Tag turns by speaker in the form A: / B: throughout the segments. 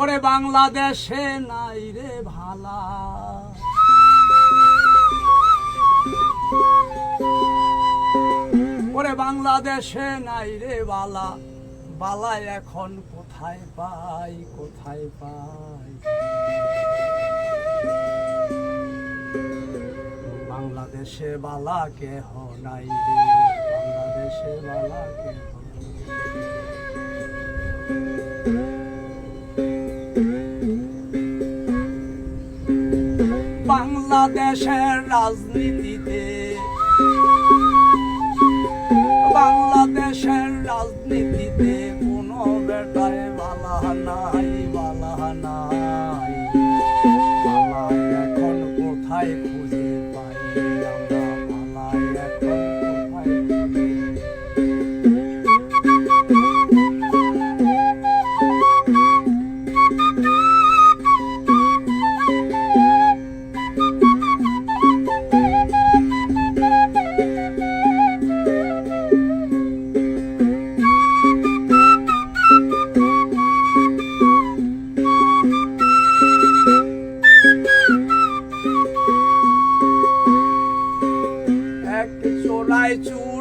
A: ওরে বাংলাদেশে নাই রে ভালা। ওরে বাংলাদেশে নাই রে বালা। বালা এখন কোথায় পাই কোথায় পাই? বাংলাদেশে বালা কেহ নাই রে। বাংলাদেশে বালা কেহ নাই। বাংলাদেশের রাজনীতিতে। বাংলাদেশের রাজনীতিতে কোনো বেটায় বালা নাই বালা নাই। বালা এখন কোথায় খুঁজে পাই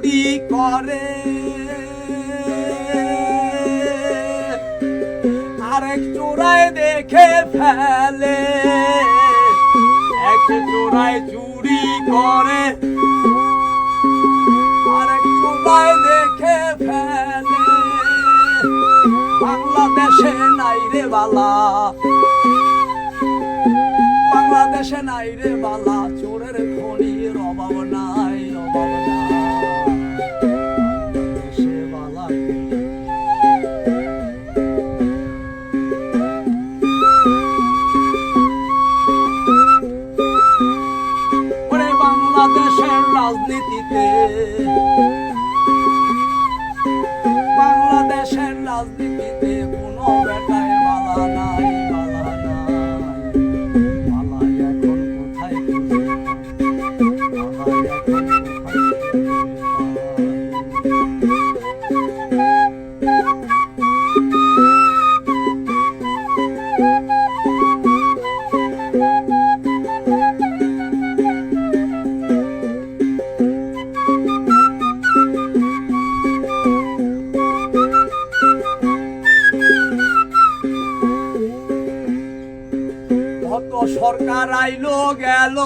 A: চুরি করে। আরেক চোরাই দেখে ফেলে। এক চোরাই চুরি করে। আরেক চোরাই দেখে ফেলে। বাংলাদেশে নাই রে বালা। বাংলাদেশে নাই রে বালা। রাজনীতিতে সরকার গেল।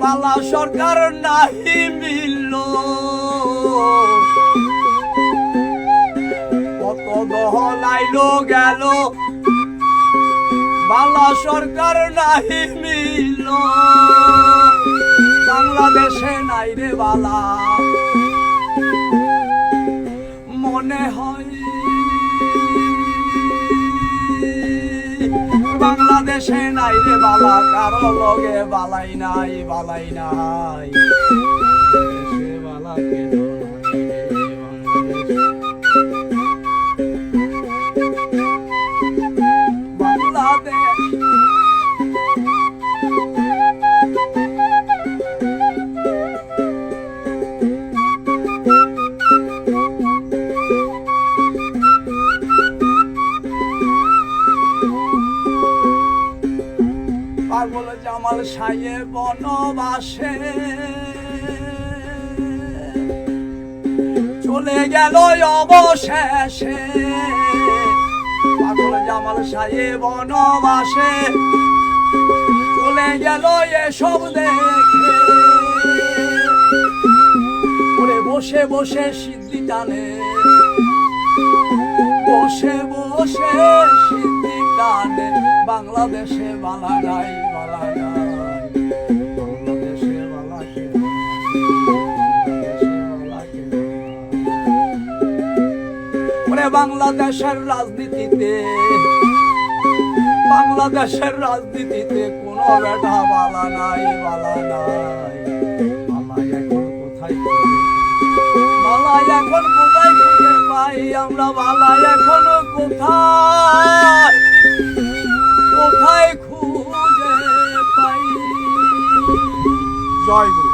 A: বালা সরকার নাহি মিলল। কত দহল আইলো গেল। বালা সরকার নাহি মিলল। বাংলাদেশে নাই রে বালা। মনে হয় বাংলাদেশে নাই রে বালা কারও লগে বালাই নাই বালাই নাই। দেশে বালা কেন পাগল জামাল সায়ে বনবাসে। চলে গেল অবশেষে। পাগল জামাল সায়ে বনবাসে। চলে গেল এসব দেখে। ওরে বসে বসে সিদ্ধি টানে। বসে বসে বাংলাদেশে বালা নাই বালা নাই। বাংলাদেশে বালা বালা বাংলাদেশের রাজনীতিতে বাংলাদেশের রাজনীতিতে কোনো বেটা বালা নাই বালা নাই। বালা এখন কোথায় বালাই এখন কোথায় খুঁজে পাই? আমরা বালাই এখন কোথায়? কোথায় খুঁজে পাই জয় গুরু।